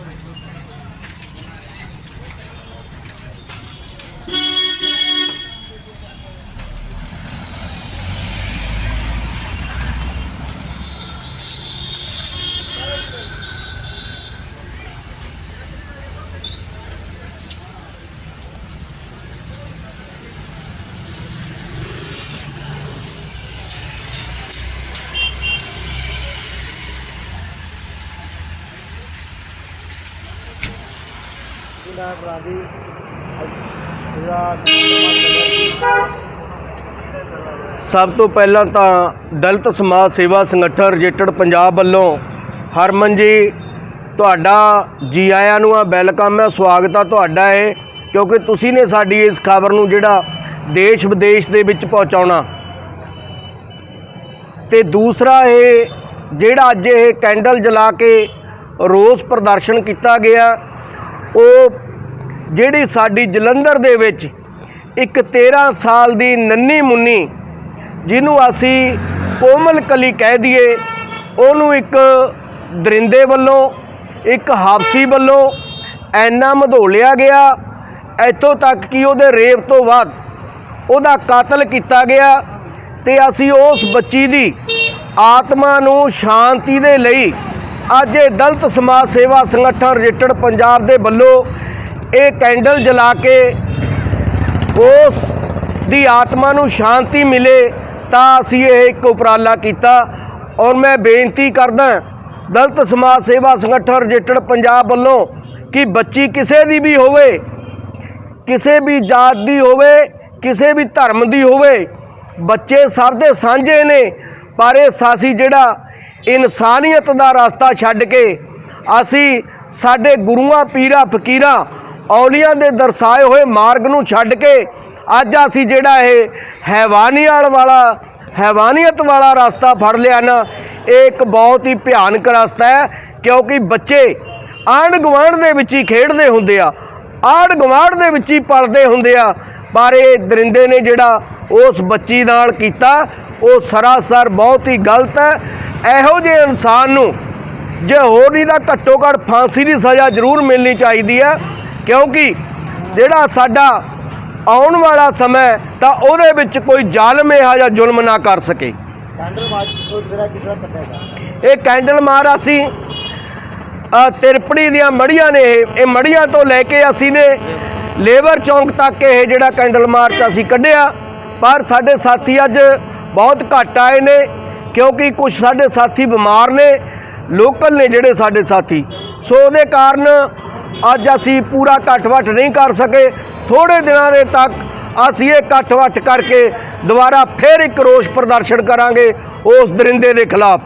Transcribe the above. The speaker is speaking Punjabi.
頑張れ。ਸਭ ਤੋਂ ਪਹਿਲਾਂ ਤਾਂ ਦਲਿਤ ਸਮਾਜ ਸੇਵਾ ਸੰਗਠਨ ਰਜਿਸਟਰਡ ਪੰਜਾਬ ਵੱਲੋਂ ਹਰਮਨ ਜੀ, ਤੁਹਾਡਾ ਜੀ ਆਇਆਂ ਨੂੰ ਆ ਵੈਲਕਮ ਹੈ ਸਵਾਗਤ ਆ ਤੁਹਾਡਾ ਹੈ ਕਿਉਂਕਿ ਤੁਸੀਂ ਨੇ ਸਾਡੀ ਇਸ ਖਬਰ ਨੂੰ ਜਿਹੜਾ ਦੇਸ਼ ਵਿਦੇਸ਼ ਦੇ ਵਿੱਚ ਪਹੁੰਚਾਉਣਾ। ਤੇ ਦੂਸਰਾ ਇਹ, ਜਿਹੜਾ ਅੱਜ ਇਹ ਕੈਂਡਲ ਜਲਾ ਕੇ ਰੋਸ ਪ੍ਰਦਰਸ਼ਨ ਕੀਤਾ ਗਿਆ ਉਹ ਜਿਹੜੀ ਸਾਡੀ ਜਲੰਧਰ ਦੇ ਵਿੱਚ ਇੱਕ 13 ਸਾਲ ਦੀ ਨੰਨੀ ਮੁੰਨੀ ਜਿਹਨੂੰ ਅਸੀਂ ਕੋਮਲ ਕਲੀ ਕਹਿ ਦਈਏ, ਉਹਨੂੰ ਇੱਕ ਦਰਿੰਦੇ ਵੱਲੋਂ, ਇੱਕ ਹਾਫਸੀ ਵੱਲੋਂ ਐਨਾ ਮਧੋਲਿਆ ਗਿਆ। ਇੱਥੋਂ ਤੱਕ ਕਿ ਉਹਦੇ ਰੇਪ ਤੋਂ ਬਾਅਦ ਉਹਦਾ ਕਾਤਲ ਕੀਤਾ ਗਿਆ ਤੇ ਅਸੀਂ ਉਸ ਬੱਚੀ ਦੀ ਆਤਮਾ ਨੂੰ ਸ਼ਾਂਤੀ ਦੇ ਲਈ ਅੱਜ ਇਹ ਦਲਤ ਸਮਾਜ ਸੇਵਾ ਸੰਗਠਨ ਰਜਿਸਟਰਡ ਪੰਜਾਬ ਦੇ ਵੱਲੋਂ ਇਹ ਕੈਂਡਲ ਜਲਾ ਕੇ ਉਸ ਦੀ ਆਤਮਾ ਨੂੰ ਸ਼ਾਂਤੀ ਮਿਲੇ ਤਾਂ ਅਸੀਂ ਇਹ ਇੱਕ ਉਪਰਾਲਾ ਕੀਤਾ। ਔਰ ਮੈਂ ਬੇਨਤੀ ਕਰਦਾ ਦਲਤ ਸਮਾਜ ਸੇਵਾ ਸੰਗਠਨ ਰਜਿਸਟਰਡ ਪੰਜਾਬ ਵੱਲੋਂ ਕਿ ਬੱਚੀ ਕਿਸੇ ਦੀ ਵੀ ਹੋਵੇ, ਕਿਸੇ ਵੀ ਜਾਤ ਦੀ ਹੋਵੇ, ਕਿਸੇ ਵੀ ਧਰਮ ਦੀ ਹੋਵੇ, ਬੱਚੇ ਸਭ ਦੇ ਸਾਂਝੇ ਨੇ, ਪਰ ਇਹ ਸਾਸੀ ਜਿਹੜਾ ਇਨਸਾਨੀਅਤ ਦਾ ਰਸਤਾ ਛੱਡ ਕੇ ਅਸੀਂ ਸਾਡੇ ਗੁਰੂਆਂ, ਪੀਰਾਂ, ਫਕੀਰਾਂ, ਔਲੀਆਂ ਦੇ ਦਰਸਾਏ ਹੋਏ ਮਾਰਗ ਨੂੰ ਛੱਡ ਕੇ ਅੱਜ ਅਸੀਂ ਜਿਹੜਾ ਇਹ ਹੈਵਾਨੀਅਤ ਵਾਲਾ ਹੈਵਾਨੀਅਤ ਵਾਲਾ ਰਸਤਾ ਫੜ ਲਿਆ ਨਾ, ਇਹ ਇੱਕ ਬਹੁਤ ਹੀ ਭਿਆਨਕ ਰਸਤਾ ਹੈ, ਕਿਉਂਕਿ ਬੱਚੇ ਆਂਢ ਗੁਆਂਢ ਦੇ ਵਿੱਚ ਹੀ ਖੇਡਦੇ ਹੁੰਦੇ ਆ, ਆਂਢ ਗੁਆਂਢ ਦੇ ਵਿੱਚ ਹੀ ਪਲਦੇ ਹੁੰਦੇ ਆ, ਪਰ ਇਹ ਦਰਿੰਦੇ ਨੇ ਜਿਹੜਾ ਉਸ ਬੱਚੀ ਨਾਲ ਕੀਤਾ, ਉਹ ਸਰਾਸਰ ਬਹੁਤ ਹੀ ਗਲਤ ਹੈ ਇਹੋ ਜਿਹੇ ਇਨਸਾਨ ਨੂੰ ਜੇ ਹੋਰ ਨਹੀਂ ਤਾਂ ਘੱਟੋ ਘੱਟ ਫਾਂਸੀ ਦੀ ਸਜ਼ਾ ਜ਼ਰੂਰ ਮਿਲਣੀ ਚਾਹੀਦੀ ਹੈ। ਕਿਉਂਕਿ ਜਿਹੜਾ ਸਾਡਾ ਆਉਣ ਵਾਲਾ ਸਮਾਂ ਤਾਂ ਉਹਦੇ ਵਿੱਚ ਕੋਈ ਜ਼ਾਲਮ ਇਹੋ ਜਿਹਾ ਜ਼ੁਲਮ ਨਾ ਕਰ ਸਕੇ। ਕੈਂਡਲ ਕੱਟੇਗਾ ਇਹ ਕੈਂਡਲ ਮਾਰ ਅਸੀਂ ਤਿਰਪੜੀ ਦੀਆਂ ਮੜੀਆਂ ਨੇ ਇਹ। ਇਹ ਮੜੀਆਂ ਤੋਂ ਲੈ ਕੇ ਅਸੀਂ ਨੇ ਲੇਬਰ ਚੌਂਕ ਤੱਕ ਇਹ ਜਿਹੜਾ ਕੈਂਡਲ ਮਾਰਚ ਅਸੀਂ ਕੱਢਿਆ। ਪਰ ਸਾਡੇ ਸਾਥੀ ਅੱਜ ਬਹੁਤ ਘੱਟ ਆਏ ਨੇ। ਕਿਉਂਕਿ ਕੁਝ ਸਾਡੇ ਸਾਥੀ ਬਿਮਾਰ ਨੇ, ਲੋਕਲ ਨੇ ਜਿਹੜੇ ਸਾਡੇ ਸਾਥੀ। ਸੋ ਉਹਦੇ ਕਾਰਨ ਅੱਜ ਅਸੀਂ ਪੂਰਾ ਇਕੱਠ-ਵੱਟ ਨਹੀਂ ਕਰ ਸਕੇ। ਥੋੜੇ ਦਿਨਾਂ ਦੇ ਤੱਕ ਅਸੀਂ ਇਹ ਇਕੱਠ-ਵੱਟ ਕਰਕੇ ਦੁਬਾਰਾ ਫਿਰ ਇੱਕ ਰੋਸ ਪ੍ਰਦਰਸ਼ਨ ਕਰਾਂਗੇ ਉਸ ਦਰਿੰਦੇ ਦੇ ਖਿਲਾਫ।